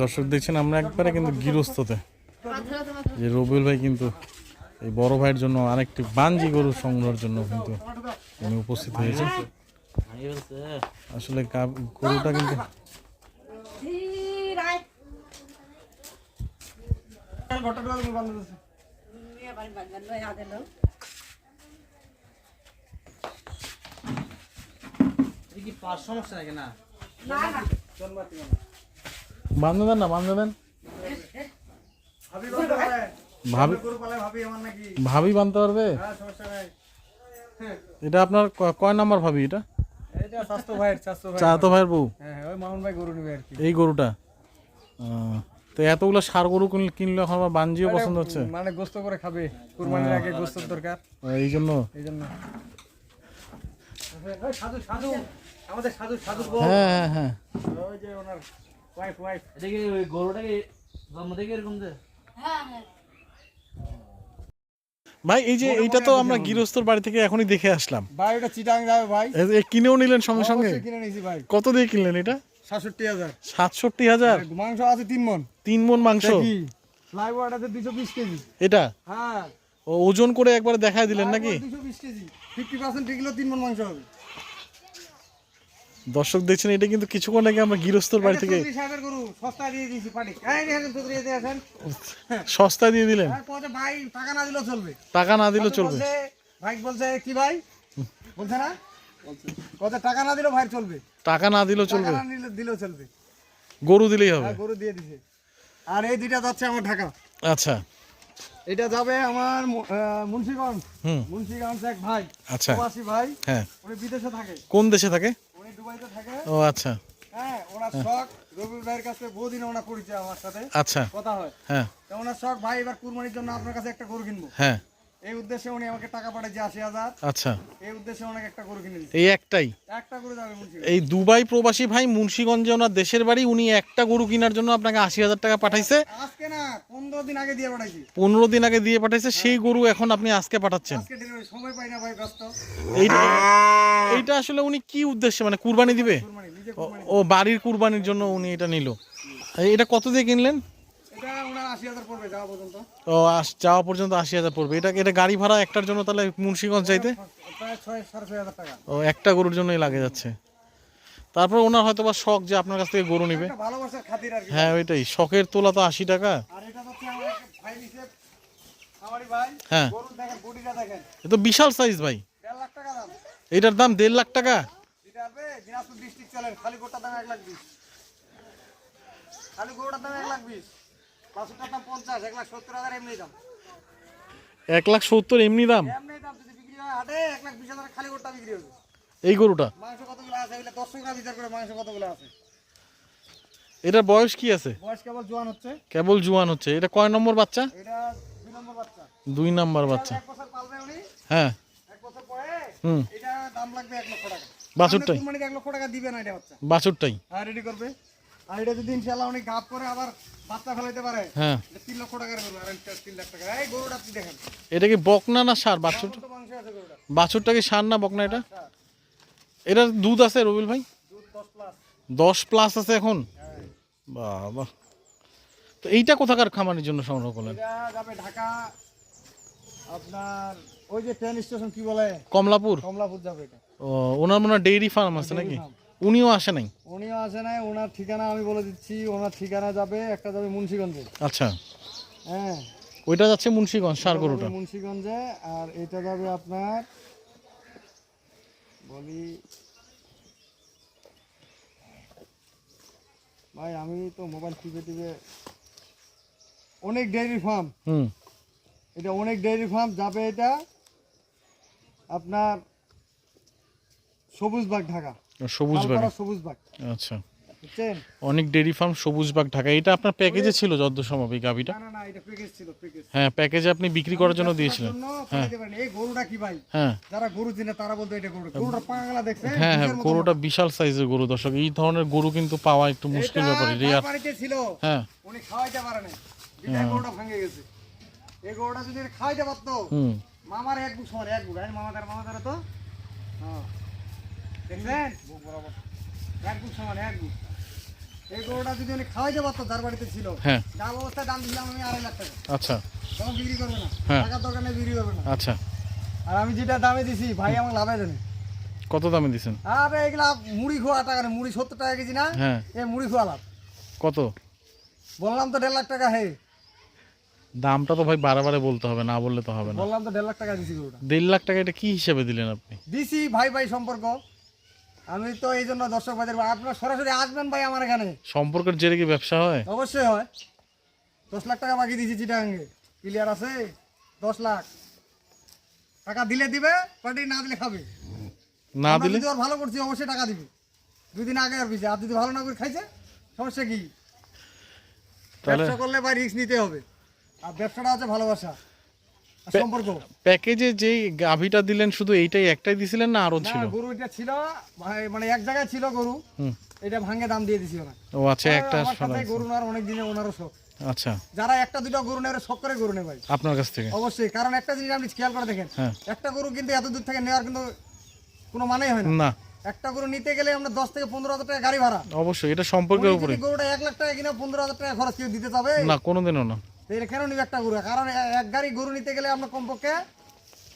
দর্শক দেখছেন আমরা একবারে কিন্তু গৃহস্থতে। যে রবিউল ভাই কিন্তু এই বড় ভাইয়ের জন্য আরেকটি বাঞ্জি গরু সংগ্রহের জন্য কিন্তু উনি উপস্থিত হয়েছে আসলে গরুটা কিন্তু কি পাঁচ সমস্যা নাকি না। বান্ধে দেন না বান্ধে দেন ভাবি ভাবি বানতে পারবে? এটা আপনার ক- কয় নাম্বার ভাবি এটা? এটা স্বাস্থ্য ভাইয়ের স্বাস্থ্য ভাই চাতো ভাইয়ের বউ? ওই মামুন ভাই গরু নিবে আর কি এই গরুটা? তো এতগুলো সার গরু কিনলে এখন আমার বাঞ্জিও পছন্দ হচ্ছে? মানে গোস্ত করে খাবে কুরবানির আগে গোস্ত দরকার। এই জন্য? এই জন্য। সাধু সাধু। আমাদের সাধু সাধু হ্যাঁ হ্যাঁ হ্যাঁ। ওই যে ওনার ওয়াইফ ওয়াইফ এটা কি ওই গরুটাকে জন্ম থেকে এরকম যে? ভাই এই যে এইটা তো আমরা গৃহস্থর বাড়ি থেকে এখনই দেখে আসলাম। ভাই চিটাং যাবে ভাই। এই কিনেও নিলেন সঙ্গে সঙ্গে? কিনে নিয়েছি ভাই। কত দিয়ে কিনলেন এটা? সাতষট্টি হাজার। সাতষট্টি হাজার? মাংস আছে তিন মন। তিন মন মাংস? আছে দুশো বিশ কেজি। এটা? হ্যাঁ। ওজন করে একবার দেখায় দিলেন নাকি? দুশো বিশ কেজি। ফিফটি পার্সেন্ট তিন মন মাংস হবে। দর্শক দেখছেন এটা কিন্তু কিছুক্ষণ আগে আমরা গৃহস্থর বাড়ি থেকে সস্তায় দিয়ে দিলেন। ভাই টাকা না দিলেও চলবে। টাকা না দিলেও চলবে। ভাই বলছে কি ভাই? বলছে না? টাকা না দিলেও ভাই চলবে। টাকা না দিলেও চলবে। দিলেও চলবে। গরু দিলেই হবে। হ্যাঁ, গরু দিয়ে দিছে। আর এই দুইটা যাচ্ছে আমার ঢাকা। আচ্ছা। এটা যাবে আমার আহ, মুন্সিগঞ্জ। হুম। মুন্সিগঞ্জ এক ভাই আচ্ছা। ভাই। হ্যাঁ। উনি বিদেশে থাকে। কোন দেশে থাকে? দুবাইতে থাকে। ও আচ্ছা। হ্যাঁ ওনার শখ রবি ভাইয়ের কাছে বহুদিন ওনার পরিচয় আমার সাথে। আচ্ছা। কথা হয়। হ্যাঁ। ওনার শখ ভাই এবার কুরবানির জন্য আপনার কাছে একটা গরু কিনবো। হ্যাঁ। এই উদ্দেশ্যে উনি আমাকে টাকা পাঠাচ্ছে আশি হাজার। আচ্ছা। এই উদ্দেশ্যে ওনাকে একটা গরু কিনে এই একটাই? একটা গরু যাবে এই দুবাই প্রবাসী ভাই মুন্সিগঞ্জে ওনার দেশের বাড়ি উনি একটা গরু কেনার জন্য আপনাকে আশি হাজার টাকা পাঠাইছে। আজকে না পনেরো দিন আগে দিয়ে পাঠাইছি। পনেরো দিন আগে দিয়ে পাঠাইছে সেই গরু এখন আপনি আজকে পাঠাচ্ছেন। সময় পাই না ভাই ব্যস্ত। এইটা এইটা আসলে উনি কি উদ্দেশ্যে মানে কুরবানি দিবে? ও- ও বাড়ির কুরবানির জন্য উনি এটা নিল। এটা কত দিয়ে কিনলেন এটা ওনার আশি হাজার পড়বে যাওয়া পর্যন্ত ও আস- যাওয়া পর্যন্ত আশি হাজার পড়বে। এটা এটা গাড়ি ভাড়া একটার জন্য তাহলে মুন্সিগঞ্জ যাইতে হাজার টাকা। ও একটা গরুর জন্যই লাগে যাচ্ছে। তারপর ওনার হয়তো বা শখ যে আপনার কাছ থেকে গরু নিবে। হ্যাঁ ওইটাই। শখের তোলা তো আশি টাকা। হ্যাঁ। এ তো বিশাল সাইজ ভাই। এটার দাম দেড় লাখ টাকা? দিনাজপুর ডিস্ট্রিক্ট চলেন খালি গোটার দাম এক লাখ বিশ। খালি গরুটার দাম এক লাখ বিশ। পাঁচশোটার দাম পঞ্চাশ এক লাখ সত্তর হাজার এমনি দাম। এক লাখ সত্তর এমনি দাম? এমনি দাম যদি বিক্রি হয় হাটে এক লাখ বিশ হাজার খালি গোটা বিক্রি হবে। এই গরুটা? মাংস কতগুলো আছে? এগুলো দশ বিচার করে মাংস কতগুলো আছে? এটার বয়স কি আছে? বয়স কেবল জোয়ান হচ্ছে। কেবল জুয়ান হচ্ছে। এটা কয় নম্বর বাচ্চা? এটা দুই নম্বর বাচ্চা। দুই নাম্বার বাচ্চা। এক বছর পালবে উনি। হ্যাঁ। এক বছর পরে হুম। এটা দাম লাগবে লক্ষ টাকা। বাছুরটাই। মানে এক লক্ষ টাকা দিবে না এটা বাচ্চা। বাছুরটাই। হ্যাঁ রেডি করবে। আর এটা যদি ইনশাল্লাহ উনি গাপ করে আবার বাচ্চা ফেলাইতে পারে হ্যাঁ। এটা লক্ষ টাকার গরু আর এটা তিন লাখ টাকা এই গরুটা আপনি দেখেন। এটা কি বকনা না সার? বাছুর? বাছুরটা কি সার না বকনা এটা? এটার দুধ আছে রবিল ভাই? দুধ দশ প্লাস আছে এখন? হ্যাঁ। বাবা। তো এইটা কোথাকার খামারের জন্য সংগ্রহ করলেন? এটা যাবে ঢাকা আপনার ওই যে ট্রেন স্টেশন কি বলে? কমলাপুর? কমলাপুর যাবে এটা। ও ওনার মনে ডেইরি ফার্ম আছে নাকি? উনিও আসে নাই? উনিও আসে নাই ওনার ঠিকানা আমি বলে দিচ্ছি ওনার ঠিকানা যাবে একটা যাবে মুন্সিগঞ্জে। আচ্ছা। হ্যাঁ। ওইটা যাচ্ছে মুন্সিগঞ্জ সার গরুটা। মুন্সিগঞ্জে আর এটা যাবে আপনার বলি ভাই আমি তো মোবাইল টিপে টিপে অনেক ডেয়ারি ফার্ম। হুম। এটা অনেক ডেয়ারি ফার্ম যাবে এটা আপনার সবুজবাগ ঢাকা। সবুজ বাগ লালপাড়া সবুজবাগ আচ্ছা। অনেক ডেইরি ফার্ম সবুজ বাগ ঢাকা। এটা আপনার প্যাকেজে ছিল যত সম্ভব এই গাভিটা? না না না এটা প্যাকেজ ছিল প্যাকেজ হ্যাঁ প্যাকেজে আপনি বিক্রি করার জন্য দিয়েছিলেন। এই গরুটা কি ভাই? হ্যাঁ। যারা গরু চিনে তারা বলতো এটা গরু গরুটা পাগলা দেখছে হ্যাঁ হ্যাঁ গরুটা বিশাল সাইজের গরু দর্শক। এই ধরনের গরু কিন্তু পাওয়া একটু মুশকিল ব্যাপার এটা রেয়ার বাড়িতে ছিল। হ্যাঁ। উনি খাওয়াইতে পারে না বিদায় গরুটা ভাঙে গেছে। এই গরুটা যদি খাওয়াইতে পারতো হুম। মামার এক বুক এক বুক। মামাদার মামাদার তো হ্যাঁ দেখলেন বুক বরাবর এক বুক সমান এক বুক এই গরুটা যদি উনি খাওয়াইতে পারতো যার বাড়িতে ছিল হ্যাঁ। ডাব অবস্থায় দাম দিছিলাম আমি আড়াই লাখ টাকা। আচ্ছা। তখন বিক্রি করবে না। হ্যাঁ। টাকার দরকার নেই বিক্রি করবে না। আচ্ছা। আর আমি যেটা দামে দিছি ভাই আমাকে লাভে দেন। কত দামে দিছেন? আর এগুলা মুড়ি খোয়া টাকা নেই মুড়ি সত্তর টাকা কেজি না? হ্যাঁ। এ মুড়ি খোয়া লাভ। কত? বললাম তো দেড় লাখ টাকা হে। দামটা তো ভাই বারে বলতে হবে না বললে তো হবে না। বললাম তো দেড় লাখ টাকা দিছি গরুটা। দেড় লাখ টাকা এটা কি হিসেবে দিলেন আপনি? দিছি ভাই ভাই সম্পর্ক। আমি তো এই জন্য দর্শক ভাইদের আপনারা সরাসরি আসবেন ভাই আমার এখানে। সম্পর্কের জেরে কি ব্যবসা হয়? অবশ্যই হয়। দশ লাখ টাকা বাকি দিয়েছি চিটাঙ্গে ক্লিয়ার আছে? দশ লাখ। টাকা দিলে দিবে পার্টি না দিলে খাবে। না দিলে? যদি ওর ভালো করছি অবশ্যই টাকা দিবে। দুই দিন আগে আর পিছিয়ে আর যদি ভালো না করে খাইছে সমস্যা কি? ব্যবসা করলে ভাই রিস্ক নিতে হবে। আর ব্যবসাটা হচ্ছে ভালোবাসা। আর সম্পর্ক। প্যাকেজে যেই গাভিটা দিলেন শুধু এইটাই একটাই দিছিলেন না আরও ছিল? গরু এটা ছিল মানে এক জায়গায় ছিল গরু। এটা ভাঙে দাম দিয়ে ও আচ্ছা একটা গরু নেওয়ার অনেক দিনে ওনারও শখ। আচ্ছা। যারা একটা দুটো গরু নেওয়ার শখ করে গরু নেয় ভাই। আপনার কাছ থেকে? অবশ্যই কারণ একটা জিনিস আপনি খেয়াল করে দেখেন হ্যাঁ। একটা গরু কিন্তু এত দূর থেকে নেওয়ার কিন্তু কোনো মানেই হয় না। না। একটা গরু নিতে গেলে আমরা দশ থেকে পনেরো হাজার টাকা গাড়ি ভাড়া। অবশ্যই এটা সম্পর্কের উপরে। গরুটা এক লাখ টাকা কিনা পনেরো হাজার টাকা খরচ কেউ দিতে যাবে? না কোনোদিনও না। এটা কেন নিবে একটা গরু? কারণ এক গাড়ি গরু নিতে গেলে আমরা কমপক্ষে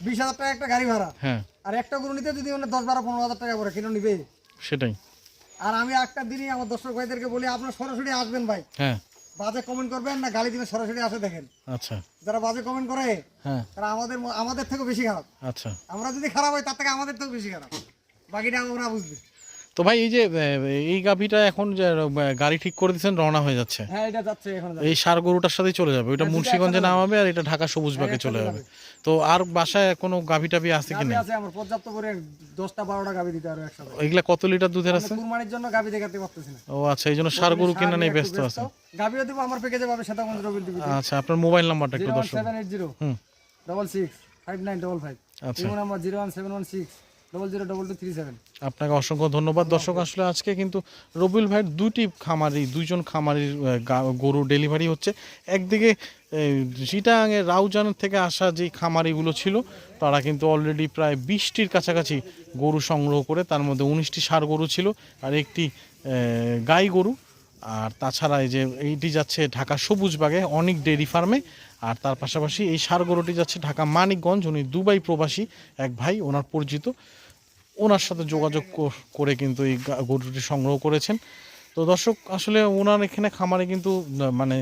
বিশ হাজার টাকা একটা গাড়ি ভাড়া। হ্যাঁ। আর একটা গরু নিতে যদি মানে দশ বারো পনেরো হাজার টাকা পরে কেন নিবে? সেটাই। আর আমি একটা দিনই আমার দর্শক ভাইদেরকে বলি আপনার সরাসরি আসবেন ভাই। হ্যাঁ। বাজে কমেন্ট করবেন না গালি দিবেন সরাসরি আসে দেখেন। আচ্ছা। যারা বাজে কমেন্ট করে হ্যাঁ। তারা আমাদের আমাদের থেকেও বেশি খারাপ। আচ্ছা। আমরা যদি খারাপ হয় তার থেকে আমাদের থেকেও বেশি খারাপ। বাকিটা ওরা বুঝবে। তো ভাই এই যে এই গাভিটা এখন গাড়ি ঠিক করে দিচ্ছেন রওনা হয়ে যাচ্ছে। হ্যাঁ এটা যাচ্ছে এখন এই সার গরুটার সাথেই চলে যাবে। ওইটা হ্যাঁ, মুন্সিগঞ্জে নামাবে আর এটা ঢাকা সবুজ হ্যাঁ, বাগে চলে যাবে। তো আর বাসায় কোনো গাভি টাভি আছে কি না? আছে আমার পর্যাপ্ত করে 10টা 12টা গাভি দিতে আর একসাথে। এগুলা কত লিটার দুধের আছে? কুরবানির জন্য গাভি দেখাতে পারতেছি না। ও আচ্ছা এইজন্য সার গরু কিনা নেই ব্যস্ত আছে গাভিও দেব আমার প্যাকেজে পাবে সেটাগঞ্জ রবিল দিবি আচ্ছা আপনার মোবাইল নাম্বারটা একটু দর্শক। 780 হুম। 66 5955 এই নাম্বার 01716 আপনাকে অসংখ্য ধন্যবাদ। দর্শক আসলে আজকে কিন্তু রবিউল ভাইয়ের দুটি খামারি দুইজন খামারির গরু ডেলিভারি হচ্ছে। একদিকে চিটাঙের রাউজানের থেকে আসা যে খামারিগুলো ছিল তারা কিন্তু অলরেডি প্রায় বিশটির কাছাকাছি গরু সংগ্রহ করে তার মধ্যে উনিশটি সার গরু ছিল আর একটি গাই গরু। আর তাছাড়া এই যে এইটি যাচ্ছে ঢাকা সবুজবাগে অনেক ডেয়ারি ফার্মে। আর তার পাশাপাশি এই সার গরুটি যাচ্ছে ঢাকা মানিকগঞ্জ। উনি দুবাই প্রবাসী, এক ভাই, ওনার পরিচিত। ওনার সাথে যোগাযোগ করে কিন্তু এই গরুটি সংগ্রহ করেছেন। তো দর্শক, আসলে ওনার এখানে খামারে কিন্তু মানে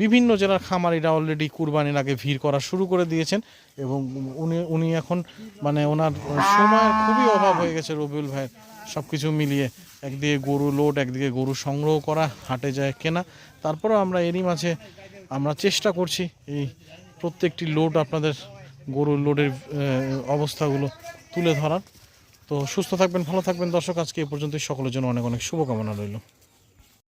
বিভিন্ন জেলার খামারিরা অলরেডি কুরবানির আগে ভিড় করা শুরু করে দিয়েছেন এবং উনি উনি এখন মানে ওনার সময়ের খুবই অভাব হয়ে গেছে রবিউল ভাইয়ের সব কিছু মিলিয়ে। একদিকে গরু লোড একদিকে গরু সংগ্রহ করা, হাটে যায় কেনা। তারপরেও আমরা এরই মাঝে আমরা চেষ্টা করছি এই প্রত্যেকটি লোড আপনাদের গরুর লোডের অবস্থাগুলো তুলে ধরার। তো সুস্থ থাকবেন, ভালো থাকবেন। দর্শক, আজকে এ পর্যন্তই। সকলের জন্য অনেক অনেক শুভকামনা রইল।